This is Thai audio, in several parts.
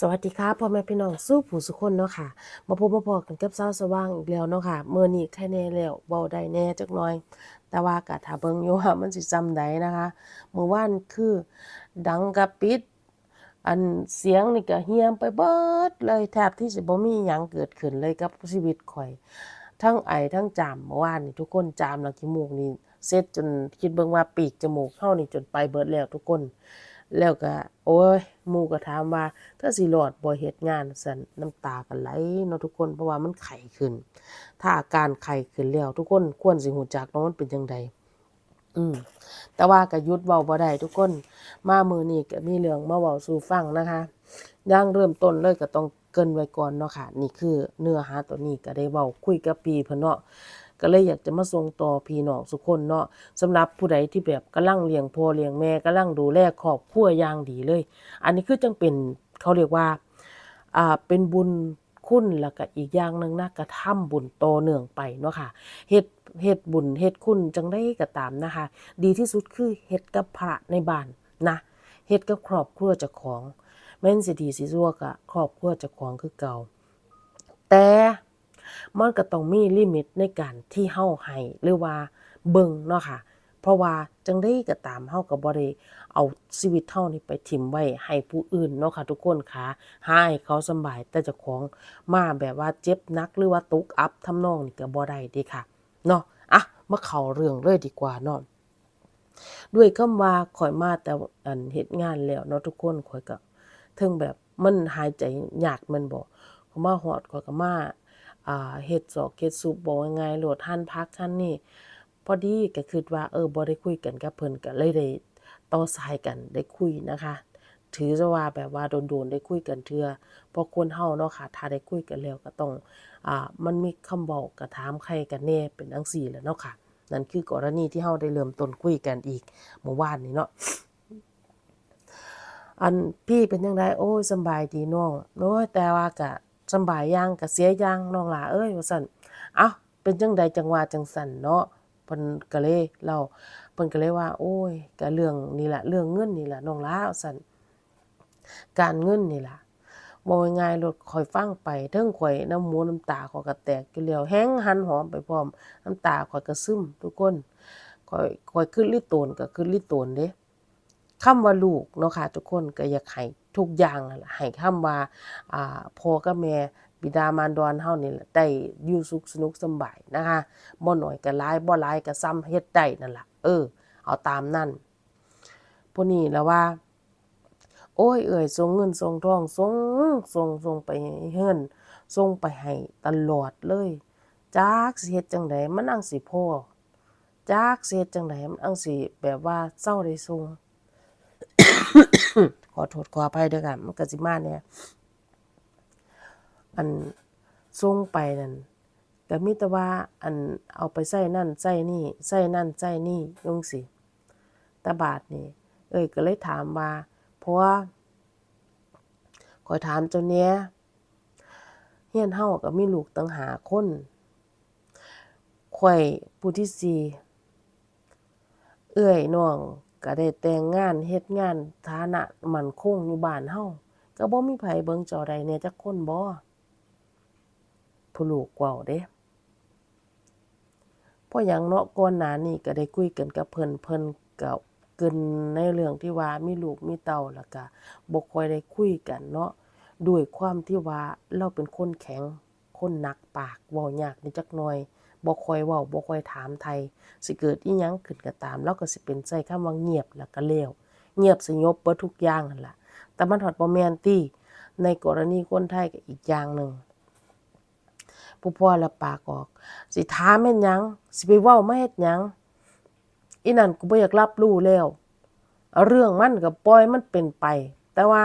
สวัสดีครับพ่อแม่พี่น้องสู้ผู้สุคนเนาะค่ะ มาพบมาพอกันกับเช้าสว่างอีกแล้วเนาะค่ะเมื้อนี้แค่แน่แล้วเบาได้แน่จักน่อย แต่ว่าก็ถ้าเบิงอยู่ว่ามันสิจำได้นะคะเมื่อวานคือดังกะปิด อันเสียงนี่ก็เฮียมไปเบิดเลยแทบที่สิบ่มีหยังเกิดขึ้นเลยกับชีวิตข่อย ทั้งไอทั้งจามเมื่อวานนี่ทุกคนจามแล้วจมูกนี่เซ็ตจนคิดเบิ่งว่าปีกจมูกเฮานี่จนไปเบิดแล้วทุกคน แล้วก็โอ้ยหมู่ก็ถามว่าถ้าสิรอดบ่เฮ็ดงานซั่นน้ำตาก็ไหลเนาะทุกคนเพราะว่ามันไข้ขึ้น ถ้าอาการไข้ขึ้นแล้วทุกคนควรสิฮู้จักเนาะมันเป็นจังไดอืมแต่ว่าก็ยุดเว้าบ่ได้ทุกคน มามือนี้ก็มีเรื่องมาเว้าสู่ฟังนะคะย่างเริ่มต้นเลยก็ต้องเกินไว้ก่อนเนาะค่ะ นี่คือเนื้อหาตัวนี้ก็ได้เว้าคุยกับพี่เพิ่นเนาะ ก็เลยอยากจะมาส่งต่อพี่น้องสุกคนเนาะสำหรับผู้ใดที่แบบกำลังเลี้ยงพ่อเลี้ยงแม่กำลังดูแลครอบครัวอย่างดีเลย อันนี้คือจังเป็นเขาเรียกว่าอ่าเป็นบุญคุณแล้วก็อีกอย่างหนึ่งนะกระทำบุญโตเนื่องไปเนาะค่ะเฮ็ดเฮ็ดบุญเฮ็ดคุณจังได้ก็ตามนะคะ ดีที่สุดคือเฮ็ดกับพระในบ้านนะเฮ็ดกับครอบครัวเจ้าของแม่นสิดีสิซัวก็ครอบครัวเจ้าของคือเก่า แต่ มันก็ต้องมีลิมิตในการที่เฮาให้หรือว่าเบิ่งเนาะค่ะ เพราะว่าจังได๋ก็ตามเฮาก็บ่ได้เอาชีวิตเฮานี่ไปถิ่มไว้ให้ผู้อื่นเนาะค่ะทุกคนค่ะหาให้เขาสบายแต่เจ้าของมาแบบว่าเจ็บนักหรือว่าตกอับทำนองนี่ก็บ่ได้ด้ค่ะเนาะอะมาเข้าเรื่องเลยดีกว่าเนาะด้วยคำว่าข่อยมาแต่อันเฮ็ดงานแล้วเนาะทุกคนข่อยก็ถึงแบบมันหายใจยากมันบ่พอมาฮอดข่อยก็มา อ่าเฮ็ดซอกเฮ็ดซุปบ่ว่าง่ายโลดหั่นผักหั่นนี่พอดีก็คิดว่าเออบ่ได้คุยกันกับเพิ่นก็เลยได้ต่อสายกันได้คุยนะคะถือซะว่าแบบว่าโดนๆได้คุยกันเทื่อเพราะคนเฮาเนาะค่ะถ้าได้คุยกันแล้วก็ต้องอ่ามันมีคำเว้าก็ถามใครกันแน่เป็นจังซี่แหละเนาะค่ะ นั่นคือกรณีที่เฮาได้เริ่มต้นคุยกันอีกเมื่อวานนี้เนาะอันพี่เป็นจังไดโอ้สบายดีน้องโอ้ยแต่ว่าก็ สบายย่างก็เสียย่างน้องหลาเอ้ยว่าซั่นเอ้าเป็นจังใดจังว่าจังซั่นเนาะเพิ่นก็เลยเล่าเพิ่นก็เลยว่า โอ้ยก็เรื่องนี่แหละเรื่องเงินนี่แหละน้องหลาว่าซั่นการเงินนี่ล่ะบ่ง่ายๆลดข่อยฟังไปเทิงข่อยน้ำหูน้ำตาข่อยก็แตกอยู่แล้วแฮงหันหอมไปพร้อมน้ำตาข่อยก็ซึมทุกคนข่อยข่อยขึ้นลิตโตนก็ขึ้นลิตโตนเด้คำว่าลูกเนาะค่ะทุกคนก็อยากให้ ทุกอย่างให้คำว่าอ่าพ่อกับแม่บิดามารดาเฮานี่ได้อยู่สุขสนุกสบายนะคะบ่หน้อยก็หลายบ่หลายก็ซ้ำเฮ็ดได้นั่นล่ะเออ เอาตามนั้นผู้นี้แล้วว่า โอ้ย เอ่ยส่งเงินส่งทองส่งส่งส่งไปเฮือนส่งไปให้ตลอดเลยจักสิเฮ็ดจังไดมันอังสิพ่อจักสิเฮ็ดจังไดมันอังสิแบบว่าเซาได้ส่ง อโทษขออภัยเด้อค่ะมันก็สิมาแหน่ยอันส่งไปนั่นก็มีแต่ว่าอันเอาไปใช้นั่นใช้นี่ใช้นั่นใช้นี่จังซี้แต่บาดนี้เอ้ยก็เลยถามว่าเพราะว่าขอยถามเจ้าแหน่เฮียนเฮาก็มีลูกตั้งหาคนข้อยผู้ที่สี่เอื้อยน้อง ก็ได้แต่งงานเฮ็ดงานฐานะมั่นคงอยู่บ้านเฮาก็บ่มีไผเบิ่งจ้าใดแหน่จักคนบ่ผู้ลูกเว้าเด้เพราะหยังเนาะก่อนหน้านี้ก็ได้คุยกันกับเพิ่นเพิ่นก็เกินในเรื่องที่ว่ามีลูกมีเต้าแล้วก็บ่ค่อยได้คุยกันเนาะด้วยความที่ว่าเราเป็นคนแข็งคนหนักปากเว้ายากนิดจักหน่อย บ่ค่อยเว้าบ่ค่อยถามไทย สิเกิดอีหยังขึ้นก็ตามเราก็สิเป็นใช้คำว่าเงียบแล้วก็แล้วเงียบสยบเบิดทุกอย่างนั่นล่ะ แต่มันฮอดบ่แม่นติในกรณีคนไทยก็อีกอย่างหนึ่งผู้พ่อละปากออก สิถามแม่นหยัง สิไปเว้ามาเฮ็ดหยังอีนั่นกูบ่อยากรับรู้แล้วเอาเรื่องมันก็ปล่อยมันเป็นไป แต่ว่า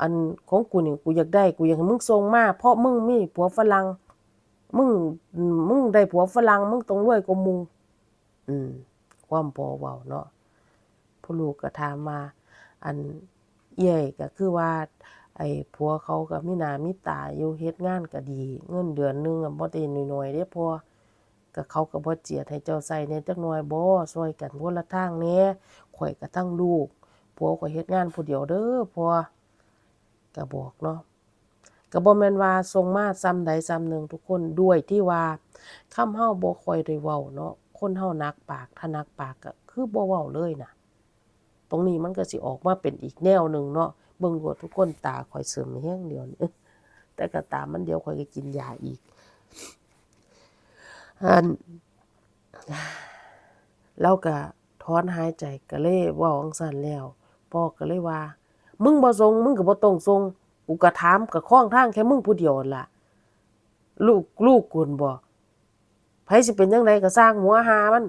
อันของกูนี่กูอยากได้ กูอยากให้มึงส่งมาเพราะมึงมีผัวฝรั่ง มึงมึงได้ผัวฝรั่งมึงต้องรวยกว่ามู่อืม ความพอเว้าเนาะผู้ลูกก็ถามมา อันเอื้อยก็คือว่า ไอ้ผัวเขาก็มีหน้ามีตาอยู่เฮ็ดงานก็ดี เงินเดือนนึงอะบ่ได้น้อยๆเด้พอก็เขาก็บ่เจียดให้เจ้าใช้แหน่จักหน่อยบ่ช่วยกันคนละทางแหน่ข้อยก็ทั้งลูกผัวข้อยเฮ็ดงานผู้เดียวเด้อพ่อก็บอกเนาะ ก็บ่แม่นว่าส่งมาซ้ำใดซ้ำหนึ่งทุกคนด้วยที่ว่าคำเฮาบ่ค่อยได้เว้าเนาะคนเฮานักปากถ้านักปากก็คือบ่เว้าเลยนะตรงนี้มันก็สิออกมาเป็นอีกแนวหนึ่งเนาะเบิ่งโลดทุกคนตาข่อยเสริมแฮงเดียวนี่แต่ก็ตามมันเดียวข่อยก็กินยาอีกอันเราก็ถอนหายใจก็เลยเว้าจั่งซั้นแล้วพ่อก็เลยว่า มึงบ่ส่งมึงก็บ่ต้องส่ง กูก็ถามก็คล้องทางแค่มึงผู้เดียวล่ะ ลูกลูกกุนบ่ไผสิเป็นจังไดก็สร้างหัวหามัน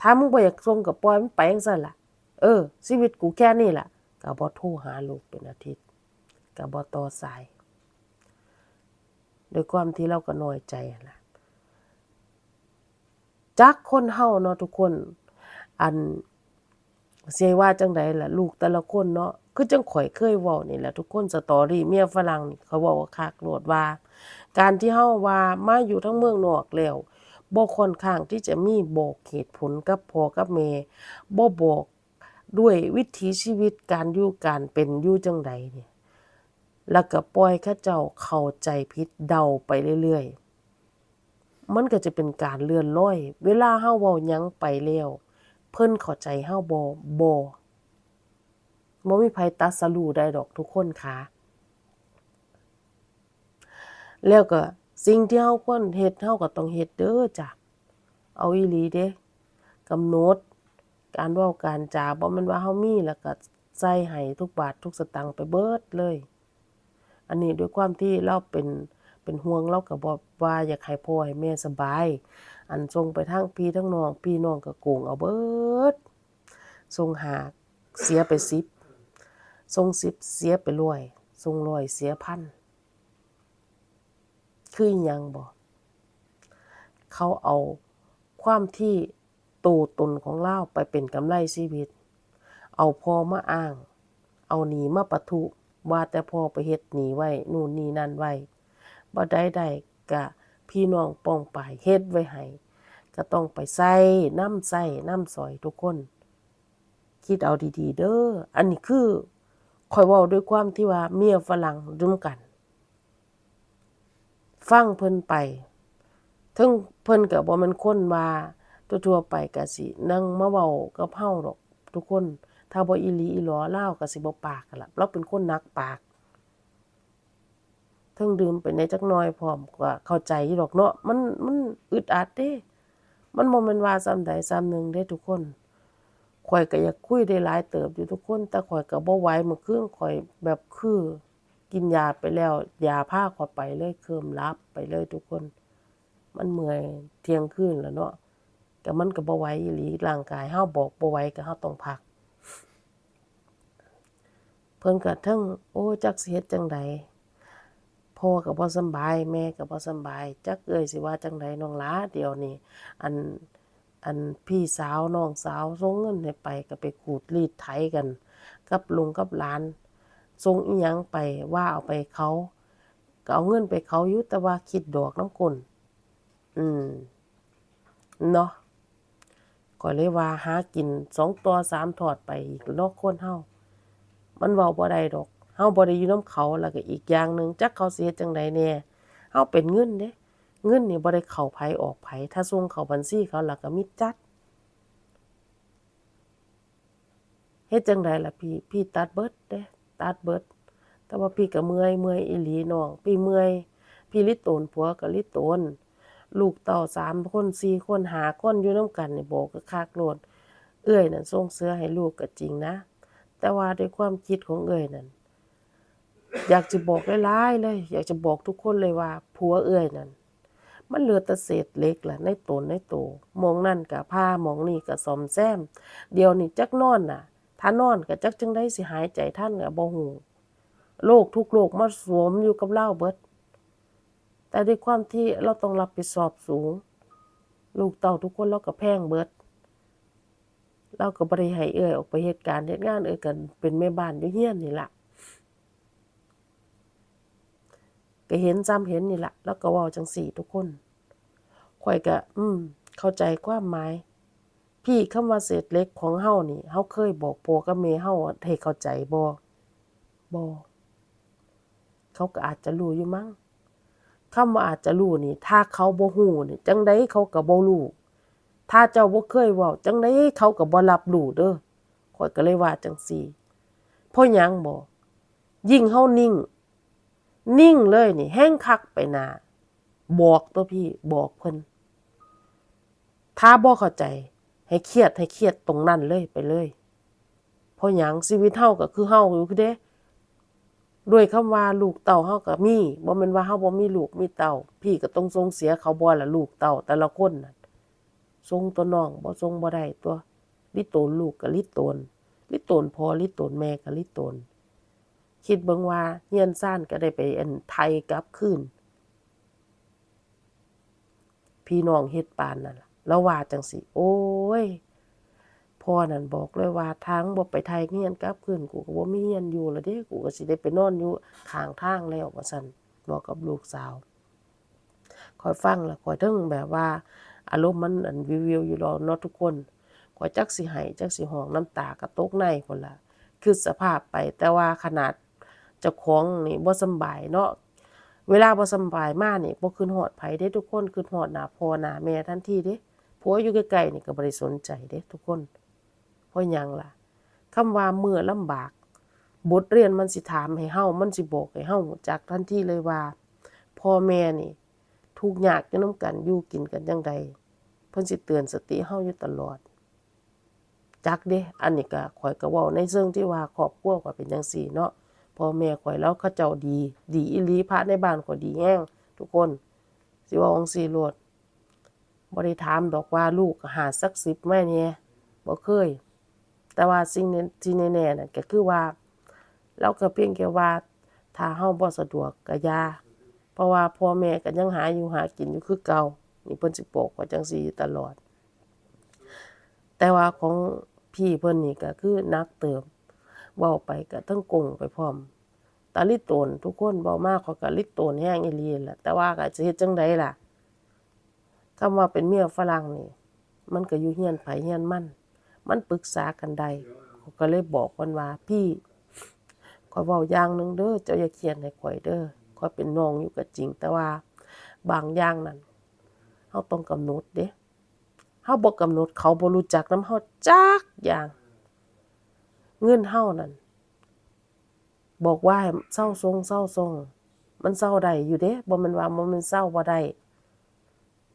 ถ้ามึงบ่อยากส่งก็ปล่อยมันไปจังซั่นล่ะ เออ ชีวิตกูแค่นี้ล่ะก็บ่โทรหาลูกเป็นอาทิตย์ก็บ่ต่อสายโดยความที่เราก็น้อยใจล่ะจักคนเฮาเนาะทุกคน อัน สิให้ว่าจังใดล่ะลูกแต่ละคนเนาะคือจังข่อยเคยเว้านี่แหละทุกคนสตอรี่เมียฝรั่งนี่เขาเว้าว่าคักโลดว่า การที่เฮาว่ามาอยู่ทั้งเมืองนอกแล้วบ่ค่อนข้างที่จะมีบอกเหตุผลกับพ่อกับแม่บ่บอกด้วยวิถีชีวิตการอยู่การเป็นอยู่จังใดเนี่ย แล้วก็ปล่อยเขาเจ้าเข้าใจผิดเดาไปเรื่อยๆ มันก็จะเป็นการเลื่อนลอย เวลาเฮาเว้าหยังไปแล้ว พิ่นเข้าใจเฮาบ่บ่บ่มีไผตัดสรู้ได้ดอกทุกคนค่ะ แล้วก็สิ่งที่เฮาควรเฮ็ดเฮาก็ต้องเฮ็ดเด้อจ้ะ เอาอีหลีเด้กำหนดการเว้าการจาบ่แม่นว่าเฮามีแล้วก็ใส่ให้ทุกบาททุกสตางค์ไปเบิดเลย อันนี้ด้วยความที่เราเป็นเป็นห่วงเราก็บ่ว่าอยากให้พ่อให้แม่สบาย อันส่งไปทางพี่ทั้งน้อง พี่น้องก็โกงเอาเบิดส่งหาเสียไป10ส่ง10เสียไป100ส่ง100เสียพันคือยังบ่เขาเอาความที่ตัวตนของเราไปเป็นกำไรชีวิต เอาพอมาอ้าง เอาหนีมาปะทุว่าแต่พอไปเฮ็ดหนีไว้ นู่นนี่นั่นไว้บ่ได้ได้ก็ พี่น้องป้องปายเฮ็ดไว้ให้ก็ต้องไปใส่น้ำใส่น้ำสอยทุกคน คิดเอาดีๆ เด้ออันนี้คือข้อยว้าด้วยความที่ว่าเมียฝรั่งร่วมกัน ฟังเพิ่นไปถึงเพิ่นก็บ่ม่นคนว่าทั่วๆไปก็สินั่งมาเว้ากับเฮาดอก ทุกคน ถ้าบ่อีหลีอีหลอเลาก็สิบ่ปากกันล่ะเราเป็นคนนักปาก ถึงดื่มไปในจักน่อยพร้อมก็เข้าใจอยู่ดอกเนาะมันมันอึดอัดเด้มันบ่แม่นว่าซ้ำใดซ้ำหนึ่งเด้ทุกคนข่อยก็อยากคุยได้หลายเติบอยู่ทุกคน แต่ข่อยก็บ่ไหวเมื่อคืนข่อยแบบคือกินยาไปแล้วยาพาข้อยไปเลยเคลิมหลับไปเลยทุกคน มันเมื่อยเที่ยงคืนแล้วเนาะก็มันก็บ่ไหวอีหลีร่างกายเฮาบอกบ่ไหวก็เฮาต้องพัก เพิ่นก็เทิงโอ้จักสิเฮ็ดจังใด พ่อก็บ่สบาย แม่ก็บ่สบาย จักเอ้ยสิว่าจังใดน้องหลาเดี๋ยวนี้อันอันพี่สาวน้องสาวส่งเงินให้ไปก็ไปขูดรีดไถกัน กับลุงกับหลานส่งอีหยังไปว่าเอาไปเขาก็เอาเงินไปเขายู่แต่ว่าคิดดอกน้ำก้นอืมเนาะก็เลยว่าหากิน2ต่อ3ทอดไปอีกเนาะคนเฮามันเว้าบ่ได้ดอก เฮาบ่ได้อยู่นำเขาแล้วก็อีกอย่างหนึ่งจักเขาสิเฮ็ดจังใดแน่เฮาเป็นเงินเด้เงินนี่บ่ได้เข้าไผออกไผถ้าส่งเข้าบัญชีเขาแล้วก็มิดจัดเฮ็ดจังใดล่ะพี่พี่ตัดเบิดเด้ตัดเบิด แต่ว่าพี่ก็เมื่อยเมื่อยอีหลีน้องพี่เมื่อยพี่ลิโตนผัวก็ลิโตนลูกเต้า3คน4คน5คนอยู่นำกันนี่บอกคักโลดเอื้อยนั่นส่งเสื้อให้ลูกก็จริงนะ แต่ว่าด้วยความคิดของเอื้อยนั่น อยากจะบอกหลายๆเลย อยากจะบอกทุกคนเลยว่าผัวเอื้อยนั่นมันเหลือแต่เศษเล็กแหละในตนในโตมองนั่นก็พาหมองนี่ก็ซ่อมแซม เดี๋ยวนี้จักนอนน่ะ ถ้านอนก็จักจังใดสิหายใจทันก็บ่ฮู้โรคทุกโรคมาสวมอยู่กับเราเบิด แต่ด้วยความที่เราต้องรับผิดชอบสูง ลูกเต้าทุกคนเราก็แพงเบิด เราก็บ่ได้ให้เอื้อยออกไปเฮ็ดการณ์เฮ็ดงานเอื้อยก็เป็นแม่บ้านอยู่เรือนนี่แหละ ก็เห็นซ้ำเห็นนี่แหละแล้วก็ว้าจังซี้ทุกคนข้อยก็อืม เข้าใจความหมาย พี่คำว่าเศษเล็กของเฮานี่เฮาเคยบอกพ่อกับแม่เฮาให้เข้าใจบ่บ่เขาก็อาจจะรู้อยู่มั้งคำว่าอาจจะรู้นี่ ถ้าเขาบ่ฮู้นี่จังไดเขาก็บ่รู้ถ้าเจ้าบ่เคยเว้าจังไดเขาก็บ่รับรู้เด้อข้อยก็เลยว่าจังซี่เพราะหยังบ่ยิ่งเฮานิ่ง นิ่งเลยนี่ แห้งคักไปนาบอกตัวพี่บอกเพิ่นถ้าบ่เข้าใจ ให้เครียดให้เครียดตรงนั้นเลยไปเลยเพราะหยังชีวิตเฮาก็คือเฮาอยู่คือเด้ด้วยคำว่าลูกเต่าเฮาก็มีบ่แม่นว่าเฮาบ่มีลูกมีเต่า พี่ก็ต้องส่งเสียเขาบ่ล่ะลูกเต่าแต่ละคนน่ะส่งตัวน้องบ่ส่งบ่ได้ตัวลิโตนลูกก็ลิโตนลิโตนพอลิโตนแม่ก็ลิโตน คิดเบิ่งว่าเฮียนซ่านก็ได้ไปอันไทยกลับคืนพี่น้องเฮ็ดปานนั่นล่ะแล้วว่าจังสิโอ้ยพ่อนั่นบอกเลยว่าทางบ่ไปไทยเฮียนกลับคืนกูก็บ่มีเฮียนอยู่แล้วเด้กูก็สิได้ไปนอนอยู่ข้างทางแล้วว่าซั่นบอกกับลูกสาวคอยฟังแล้วคอยถึงแบบว่า อารมณ์มันอันวิวๆอยู่รอเนาะทุกคนคอยจักสิให้จักสิห้องน้ำตากระตกในพุ่นล่ะคือสภาพไปแต่ว่าขนาด เจ้าของนี่บ่สบายเนาะเวลาบ่สบายมากนี่บ่คืนฮอดไผเด้ทุกคนคืนฮอดหน้าพ่อหน้าแม่ทันทีเด้ผัวอยู่ใกล้ๆนี่ก็บ่ได้สนใจเด้ทุกคนเพราะหยังล่ะคำว่าเมื่อลำบาก บทเรียนมันสิถามให้เฮามันสิบอกให้เฮาจักทันทีเลยว่าพ่อแม่นี่ทุกยากอยู่นํกันอยู่กินกันจังใดเพิ่นสิเตือนสติเฮาอยู่ตลอดจักเด้อันนี้ก็ข่อยก็เว้าในเชิงที่ว่าครอบครัวข่อยเป็นจังซี่เนาะ พ่อแม่ข่อยแล้วเขาเจ้าดี ดีอีหลีพระในบ้านข่อยดีแฮงทุกคน สิว้าจังซี่โลดบ่ได้ถามดอกว่าลูกหาสัก10แม่เนี่ยบ่เคย แต่ว่าสิ่งที่แน่ๆนั่นก็คือว่า เราก็เพียงแค่ว่าถ้าเฮาบ่สะดวกก็ยาเพราะว่าพ่อแม่ก็ยังหาอยู่หากินอยู่คือเก่านี่เพิ่นสิบอกว่าจังซี่ตลอด แต่ว่าของพี่เพิ่นนี่ก็คือนักเติม เว้าไปก็ทั้งกงไปพร้อมตาลิโตนทุกคนเว้ามาเขาก็ลิโตนแฮงอีหลีแหละแต่ว่าก็สิเฮ็ดจังไดล่ะคำว่าเป็นเมียฝรั่งนี่ มันก็อยู่เฮียนไผเฮียนมัน มันปรึกษากันได้เขาก็เลยบอกมันว่า พี่ขอยเว้าอย่างหนึงเด้อเจ้าอย่าเขียนให้ข่อยเด้อข่อยเป็นน้องอยู่ก็จริง แต่ว่าบางอย่างนั้นเฮาต้องกำหนดเด้เฮาบ่กำหนดเขาบ่รู้จักนำเฮาจักอย่าง เงินเฮานั่นบอกว่าให้าทรงเซาทรง มันเซาได้อยู่เด้บ่ม่นว่าบ่ม่นเซาบ่ได้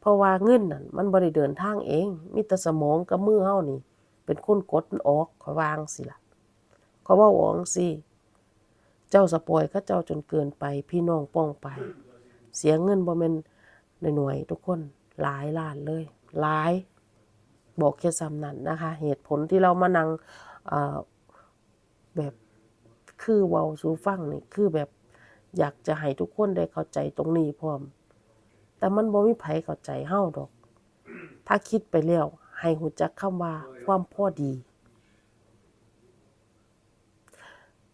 เพราะว่าเงินนั่นมันบ่ได้เดินทางเองมีแต่สมองกับมือเฮานี่ เป็นคนกดมันออกขอวางสิล่ะเขาเว้าออกจั่งซี้เจ้าสปอยเขาเจ้าจนเกินไป พี่น้องป้องไป เสียเงินบ่แม่นน้อยๆทุกคนหลายล้านเลยหลายบอกแค่ซ้ำนั้นนะคะ เหตุผลที่เรามานั่งอ่อ แบบคือเว้าสู่ฟังนี่คือแบบอยากจะให้ทุกคนได้เข้าใจตรงนี้พร้อม แต่มันบ่มีไผเข้าใจเฮาดอก ถ้าคิดไปแล้วให้รู้จักคำว่าความพอดี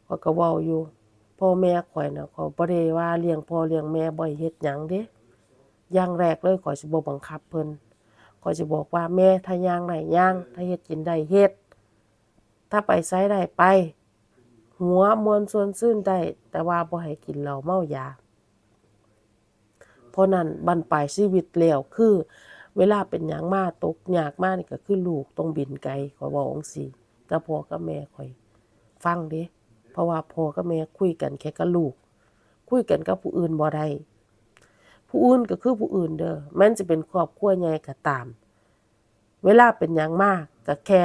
ข้อยก็เว้าอยู่พ่อแม่ข้อยน่ะเขาบ่ได้ว่าเลี้ยงพ่อเลี้ยงแม่บ่ให้เฮ็ดหยังเด้อย่างแรกเลยข้อยสิบ่บังคับเพิ่นข้อยสิบอกว่าแม่ถ้าย่างได้ย่าง ถ้าเฮ็ดกินได้เฮ็ด ถ้าไปไสได้ไป หัวมวนชวนชื่นได้แต่ว่าบ่ให้กินเหล้าเมายา เพราะนั้นบั้นปลายชีวิตแล้วคือ เวลาเป็นหยังมาตกยากมากนี่ก็คือลูกต้องบินไกลขอยเว้าจั่งซี้กับพ่อกับแม่ข้อย ฟังเด้เพราะว่าพ่อกับแม่คุยกันแค่กับลูก คุยกันกับผู้อื่นบ่ได้ผู้อื่นก็คือผู้อื่นเด้อแม้นสิเป็นครอบครัวใหญ่ก็ตาม เวลาเป็นหยังมากก็แค่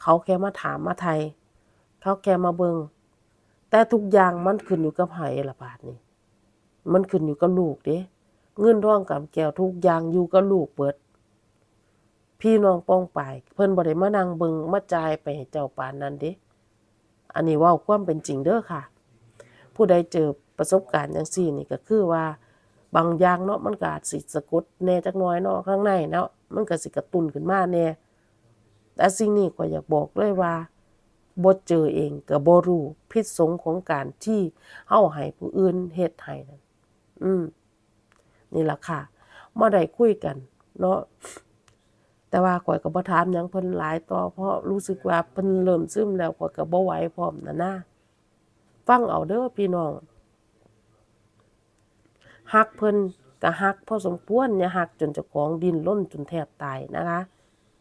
เขาแค่มาถามมาไทย เขาแค่มาเบิง แต่ทุกอย่างมันขึ้นอยู่กับไผล่ะบาดนี้มันขึ้นอยู่กับลูกเด้เงินทองกำแก้วทุกอย่างอยู่กับลูกเบิด พี่น้องป้องปายเพิ่นบ่ได้มานั่งเบิงมาจ่ายไปให้เจ้าปานนั้นเด้อันนี้เว้าความเป็นจริงเด้อค่ะ ผู้ใดเจอประสบการณ์จังซี่นี่ก็คือว่า บางอย่างเนาะมันก็อาจสิสะกดแน่จักน่อยเนาะข้างในเนาะมันก็สิกระตุ้นขึ้นมาแน่แต่สิ่งนี้ก็อยากบอกเลยว่า บ่เจอเองก็บ่รู้พิษสงของการที่เฮาให้ผู้อื่นเฮ็ดให้นั่นอืมนี่ล่ะค่ะมาได้คุยกัน เนาะแต่ว่าข่อยก็บ่ถามหยังเพิ่นหลายต่อเพราะรู้สึกว่าเพิ่นเริ่มซึมแล้วข่อยก็บ่ไหวพร้อมน่ะนะฟังเอาเด้อพี่น้องฮักเพิ่นก็ฮักพอสมควรอย่าฮักจนเจ้าของดิ้นรนจนแทบตายนะคะ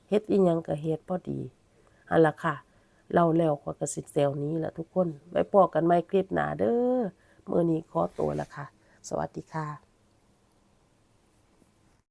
เฮ็ดอีหยังก็เฮ็ดพอดีหั่นล่ะค่ะ เราแล้วกว่าก็สิเซลนี้แหละทุกคน ไว้พอกันไหม่คลิปหนาเด้อเมื่อนี้ขอตัวละค่ะ สวัสดีค่ะ